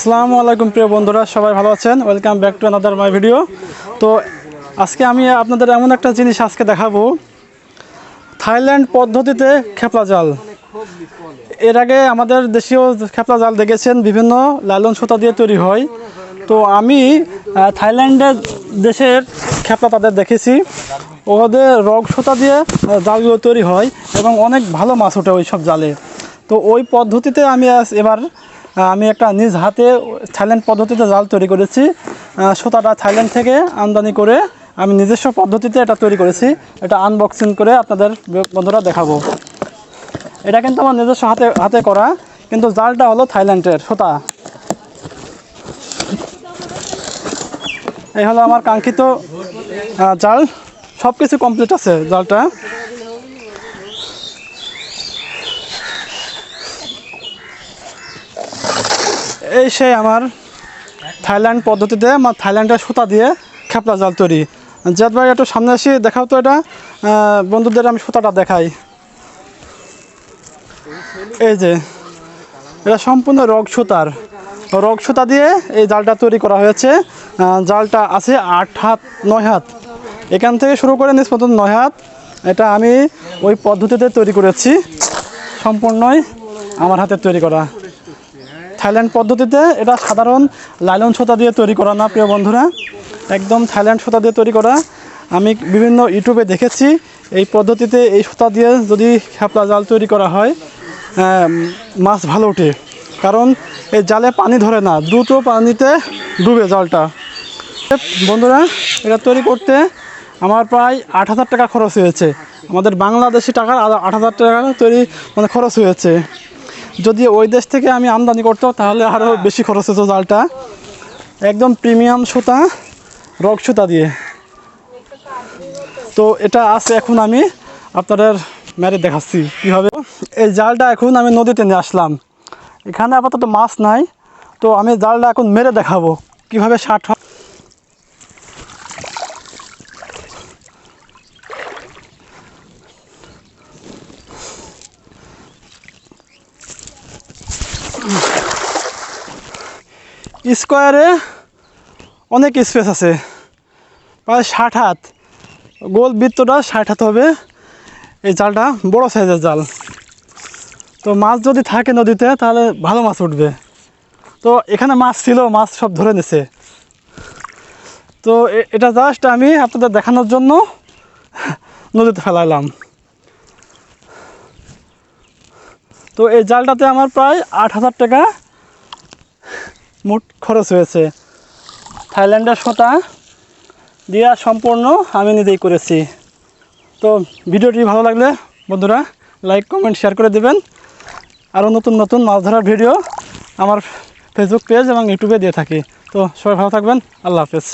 আসসালামু আলাইকুম প্রিয় বন্ধুরা, সবাই ভালো আছেন? Welcome back to another my video তো আজকে আমি আপনাদের এমন একটা জিনিস আজকে দেখাবো। থাইল্যান্ড পদ্ধতিতে খেপলা জাল। এর আগে আমাদের দেশীয় খেপলা জাল দেখেছেন, বিভিন্ন লালন সুতা দিয়ে তৈরি হয়। তো আমি থাইল্যান্ডের দেশের খেপলা তাদের দেখেছি। ওদের রগ সুতা দিয়ে জালগুলো তৈরি হয় এবং অনেক ভালো মাছ ওঠে ওই সব জালে। তো ওই পদ্ধতিতে আমি এবার আমি একটা নিজ হাতে থাইল্যান্ড পদ্ধতিতে জাল তৈরি করেছি। সুতাটা থাইল্যান্ড থেকে আমদানি করে আমি নিজস্ব পদ্ধতিতে এটা তৈরি করেছি। এটা আনবক্সিং করে আপনাদের বন্ধুরা দেখাবো। এটা কিন্তু আমার নিজস্ব হাতে হাতে করা, কিন্তু জালটা হলো থাইল্যান্ডের সুতা। এই হলো আমার কাঙ্ক্ষিত জাল। সব কিছু কমপ্লিট আছে জালটা। এই সেই আমার থাইল্যান্ড পদ্ধতিতে আমার থাইল্যান্ডের সুতা দিয়ে খেপলা জাল তৈরি। জাত ভাই, একটু সামনে আসি, দেখাও তো এটা। বন্ধুদের আমি সুতাটা দেখাই। এই যে, এটা সম্পূর্ণ রগ সুতার। রগ সুতা দিয়ে এই জালটা তৈরি করা হয়েছে। জালটা আছে আট হাত, নয় হাত। এখান থেকে শুরু করে নিজ পর্যন্ত নয় হাত। এটা আমি ওই পদ্ধতিতে তৈরি করেছি। সম্পূর্ণই আমার হাতে তৈরি করা। থাইল্যান্ড পদ্ধতিতে এটা সাধারণ লাইলন সুতা দিয়ে তৈরি করা না, প্রিয় বন্ধুরা? একদম থাইল্যান্ড সুতা দিয়ে তৈরি করা। আমি বিভিন্ন ইউটিউবে দেখেছি এই পদ্ধতিতে এই সুতা দিয়ে যদি খেপলা জাল তৈরি করা হয় মাছ ভালো ওঠে। কারণ এই জালে পানি ধরে না, দ্রুত পানিতে ডুবে জালটা। বন্ধুরা, এটা তৈরি করতে আমার প্রায় আট হাজার টাকা খরচ হয়েছে। আমাদের বাংলাদেশি টাকার আট হাজার টাকা তৈরি মানে খরচ হয়েছে। যদি ওই দেশ থেকে আমি আমদানি করতাম তাহলে আরও বেশি খরচ হতো জালটা। একদম প্রিমিয়াম সুতা রক সুতা দিয়ে। তো এটা আছে এখন আমি আপনাদের মেরে দেখাচ্ছি কীভাবে। এই জালটা এখন আমি নদীতে নিয়ে আসলাম। এখানে আপাতত মাছ নাই তো আমি জালটা এখন মেরে দেখাবো কীভাবে ষাট হয় স্কোয়ারে অনেক স্পেস আছে। প্রায় ষাট হাত। গোল বৃত্তটা ষাট হাত হবে। এই জালটা বড় সাইজের জাল। তো মাছ যদি থাকে নদীতে, তাহলে ভালো মাছ উঠবে। তো এখানে মাছ ছিল, মাছ সব ধরে নিছে। তো এটা জাস্ট আমি আপনাদের দেখানোর জন্য নদীতে ফেলাইলাম। তো এই জালটাতে আমার প্রায় আট হাজার টাকা মোট খরচ হয়েছে। থাইল্যান্ডের সুতা দিয়া সম্পূর্ণ আমি নিজেই করেছি। তো ভিডিওটি ভালো লাগলে বন্ধুরা লাইক, কমেন্ট, শেয়ার করে দেবেন। আরও নতুন নতুন মাছ ধরার ভিডিও আমার ফেসবুক পেজ এবং ইউটিউবে দিয়ে থাকি। তো সবাই ভালো থাকবেন। আল্লাহ হাফেজ।